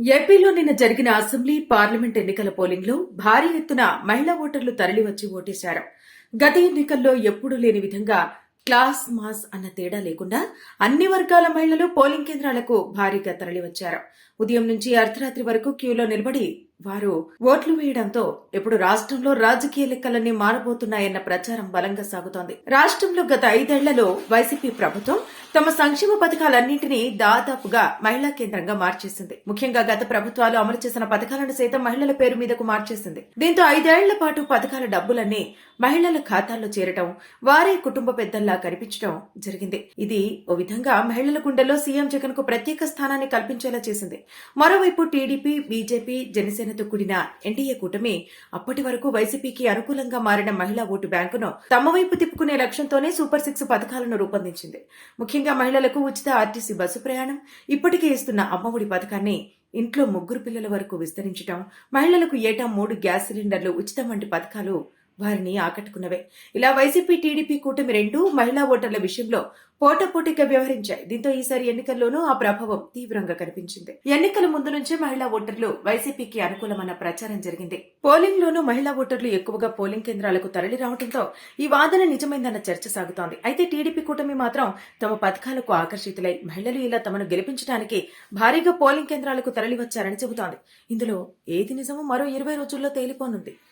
ఏపీలో నిన్న జరిగిన అసెంబ్లీ పార్లమెంట్ ఎన్నికల పోలింగ్లో భారీ ఎత్తున మహిళా ఓటర్లు తరలివచ్చి ఓటేశారు. గత ఎన్నికల్లో ఎప్పుడూ లేని విధంగా క్లాస్ మాస్ అన్న తేడా లేకుండా అన్ని వర్గాల మహిళలు పోలింగ్ కేంద్రాలకు భారీగా తరలివచ్చారు. ఉదయం నుంచి అర్ధరాత్రి వరకు క్యూలో నిలబడి వారు ఓట్లు వేయడంతో ఇప్పుడు రాష్ట్రంలో రాజకీయ లెక్కలన్నీ మారబోతున్నాయన్న ప్రచారం బలంగా సాగుతోంది. రాష్ట్రంలో గత ఐదేళ్ళలో వైసీపీ ప్రభుత్వం తమ సంక్షేమ పథకాలన్నింటినీ దాదాపుగా మహిళా కేంద్రంగా మార్చేసింది. ముఖ్యంగా గత ప్రభుత్వాలు అమలు చేసిన పథకాలను సైతం మహిళల పేరు మీదకు మార్చేసింది. దీంతో ఐదేళ్ళ పాటు పథకాల డబ్బులన్నీ మహిళల ఖాతాల్లో చేరటం వారే కుటుంబ పెద్దల్లా కనిపించడం జరిగింది. ఇది ఓ విధంగా మహిళల గుండెల్లో సీఎం జగన్కు ప్రత్యేక స్థానాన్ని కల్పించేలా చేసింది. మరోవైపు టీడీపీ బీజేపీ జనసేన జనసేనతో కూడిన ఎన్డీఏ కూటమి అప్పటి వరకు వైసీపీకి అనుకూలంగా మారిన మహిళా ఓటు బ్యాంకును తమ వైపు తిప్పుకునే లక్ష్యంతోనే సూపర్ సిక్స్ పథకాలను రూపొందించింది. ముఖ్యంగా మహిళలకు ఉచిత ఆర్టీసీ బస్సు ప్రయాణం ఇప్పటికే ఇస్తున్న అమ్మఒడి పథకాన్ని ఇంట్లో ముగ్గురు పిల్లల వరకు విస్తరించడం మహిళలకు ఏటా మూడు గ్యాస్ సిలిండర్లు ఉచితం వంటి పథకాలు వారిని ఆకట్టుకున్నవే. ఇలా వైసీపీ టీడీపీ కూటమి రెండు మహిళా ఓటర్ల విషయంలో పోటపోటీగా వ్యవహరించాయి. దీంతో ఈసారి ఎన్నికల్లోనూ ఆ ప్రభావం తీవ్రంగా కనిపించింది. ఎన్నికల ముందు నుంచే మహిళా ఓటర్లు వైసీపీకి అనుకూలమన్న ప్రచారం జరిగింది. పోలింగ్ లోనూ మహిళా ఓటర్లు ఎక్కువగా పోలింగ్ కేంద్రాలకు తరలి రావడంతో ఈ వాదన నిజమైందన్న చర్చ సాగుతోంది. అయితే టీడీపీ కూటమి మాత్రం తమ పథకాలకు ఆకర్షితులై మహిళలు ఇలా తమను గెలిపించడానికి భారీగా పోలింగ్ కేంద్రాలకు తరలి వచ్చారని చెబుతోంది. ఇందులో ఏది నిజమో మరో ఇరవై రోజుల్లో తేలిపోనుంది.